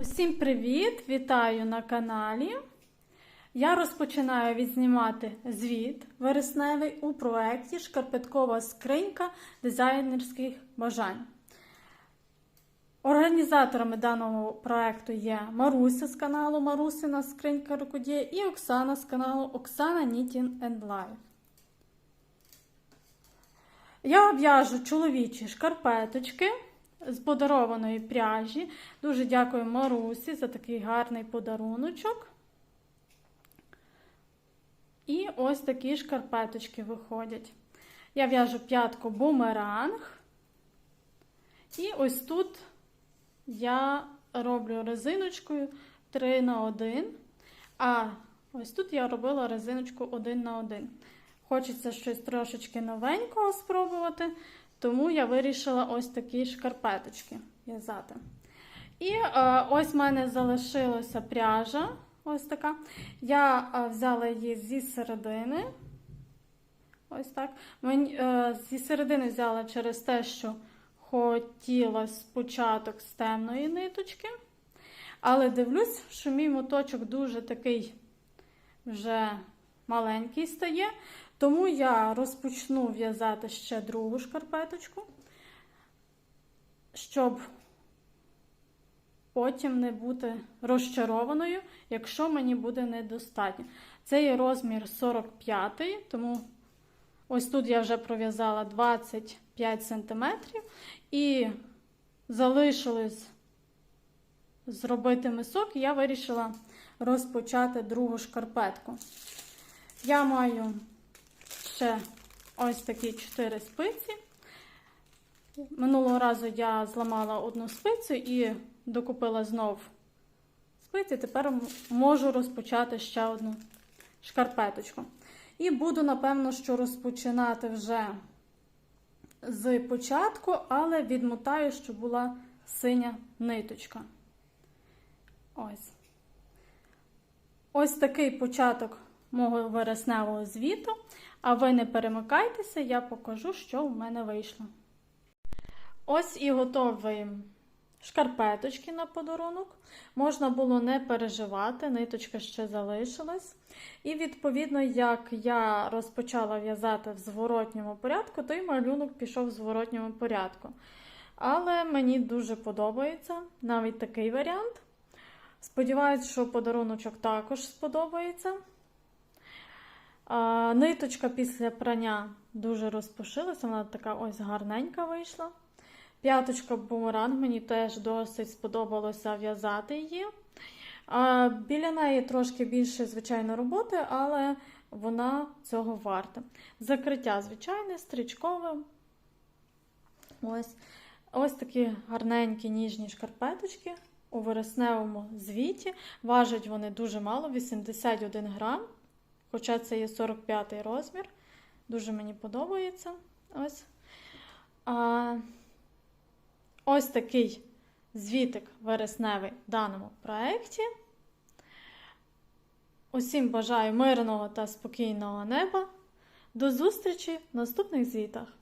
Усім привіт! Вітаю на каналі. Я розпочинаю відзнімати звіт вересневий у проєкті Шкарпеткова скринька дизайнерських бажань. Організаторами даного проєкту є Маруся з каналу Марусина Скринька Рукодія і Оксана з каналу Оксана Knitting and Life. Я в'яжу чоловічі шкарпеточки з подарованої пряжі. Дуже дякую Марусі за такий гарний подаруночок. І ось такі шкарпеточки виходять. Я в'яжу п'ятку бумеранг. І ось тут я роблю резиночкою 3 на 1. А ось тут я робила резиночку 1 на 1. Хочеться щось трошечки новенького спробувати, тому я вирішила ось такі шкарпеточки в'язати. І е, ось в мене залишилася пряжа. Ось така. Я е, взяла її зі середини. Ось так. Мені, е, зі середини взяла через те, що хотіла спочатку з темної ниточки. Але дивлюсь, що мій моточок дуже такий вже маленький стає. Тому я розпочну в'язати ще другу шкарпеточку, щоб потім не бути розчарованою, якщо мені буде недостатньо. Це є розмір 45, тому ось тут я вже пров'язала 25 см і залишилось зробити мисок, і я вирішила розпочати другу шкарпетку. Я маю ще ось такі 4 спиці. Минулого разу я зламала одну спицю і докупила знов спиці. Тепер можу розпочати ще одну шкарпеточку. І буду, напевно, що розпочинати вже з початку, але відмотаю, щоб була синя ниточка. Ось. Ось такий початок мого вересневого звіту. А ви не перемикайтеся, я покажу, що в мене вийшло. Ось і готові шкарпеточки на подарунок. Можна було не переживати, ниточка ще залишилась. І, відповідно, як я розпочала в'язати в зворотньому порядку, то й малюнок пішов в зворотньому порядку. Але мені дуже подобається навіть такий варіант. Сподіваюсь, що подаруночок також сподобається. Ниточка після прання дуже розпушилася, вона така ось гарненька вийшла. П'яточка бумеранг, мені теж досить сподобалося в'язати її. Біля неї трошки більше, звичайно, роботи, але вона цього варта. Закриття, звичайне, стрічкове. Ось ось такі гарненькі ніжні шкарпеточки у вересневому звіті. Важать вони дуже мало, 81 грам. Хоча це є 45-й розмір. Дуже мені подобається. Ось. А, ось такий звітик вересневий в даному проєкті. Усім бажаю мирного та спокійного неба. До зустрічі в наступних звітах!